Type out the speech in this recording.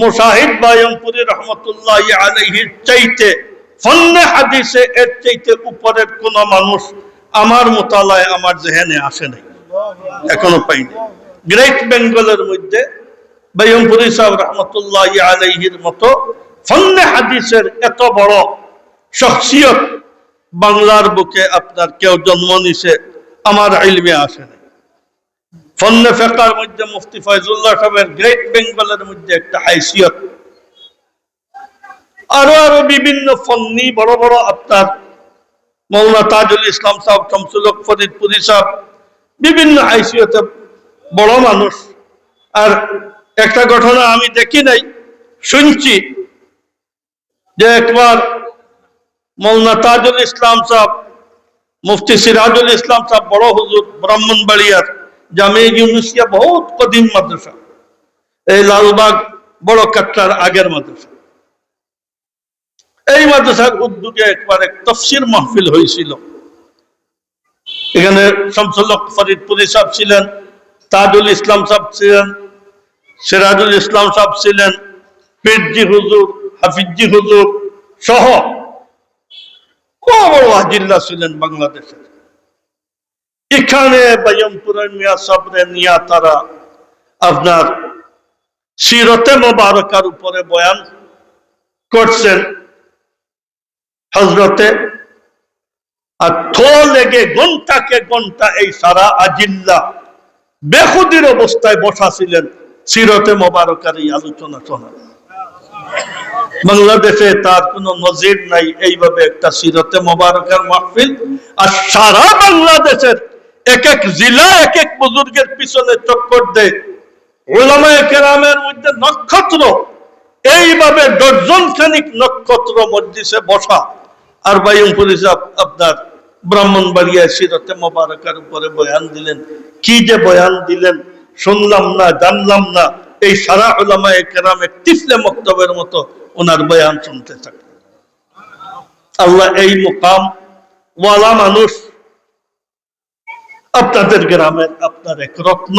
মুশাহিদ বায়মপুরি রহমতুল্লাহ আলহির চাইতে, ফন্নে হাদিসে এর চাইতে উপরের কোন মানুষ আমার মোতালায় আমার জেহেনে আসে নাই, এখনও পাইনি। গ্রেট বেঙ্গলের মধ্যে বায়মপুরি সাহেব রহমতুল্লাহ আলহির মতো ফন্নে হাদিসের এত বড় শখসিয়ত বাংলার বুকে আপনার কেউ জন্ম নিছে, আমার ইলমে আসে নাই। ফন্নে ফেকার মধ্যে মুফতি ফয়জুল্লাহ সাহেবের গ্রেট বেঙ্গলের মধ্যে একটা হাইসিয়ত। আরও আরও বিভিন্ন ফন্নি বড় বড় আপনার মৌলানা তাজুল ইসলাম সাহেব শামসুল হক ফরিদপুরি সাহেব, বিভিন্ন হাইসিয়তে বড় মানুষ। আর একটা ঘটনা আমি দেখি নাই, শুনছি যে একবার মৌলানা তাজুল ইসলাম সাহেব, মুফতি সিরাজুল ইসলাম সাহেব, বড় হুজুর ব্রাহ্মণবাড়িয়ার জামে ইউনুসিয়া বহুত কদিম মাদ্রাসা। এই লালবাগ বড় কাট্টার আগের মাদ্রাসা। এই মাদ্রাসার উদ্যোগে একবার এক তফসির মাহফিল হয়েছিল। এখানে শামসুল ফরিদপুরি সাহেব ছিলেন, তাজুল ইসলাম সাহেব ছিলেন, সিরাজুল ইসলাম সাহেব ছিলেন পীরজি হুজুর, হাফিজি হুজুর সহ বড় বড় ছিলেন বাংলাদেশের। এখানে বাইমপুরের মিয়া সাবরে নিয়া তারা আপনার সিরতে মোবারকার উপরে বয়ান করছেন। হজরতে আর থো লেগে ঘন্টাকে ঘণ্টা এই সারা আজিল্লা বেখুদির অবস্থায় বসা ছিলেন সিরতে মোবারকার এই আলোচনা শোনা বাংলাদেশে তার কোনো নজির নাই এইভাবে একটা সিরতে মোবারকার মাহফিল। আর সারা বাংলাদেশের এক এক জেলা, এক এক বুজুর্গের পিছনে চক্কর দেয়। ওলামায়ে কেরামের মধ্যে নক্ষত্র, এইভাবে দর্জন খানিক নক্ষত্র মসজিষে বসা। আর বাইমপুর হিসাব আপনার ব্রাহ্মণবাড়িয়া সিরতে মোবারকার উপরে বয়ান দিলেন। কি যে বয়ান দিলেন, শুনলাম না, জানলাম না, এই সারা ওলামায়ে কেরামের তিফলে মক্তবের মতো ওনার বয়ান শুনতে থাকে আল্লাহ এই মুকাম, ওয়ালা মানুষ আপনাদের গ্রামের আপনার এক রত্ন।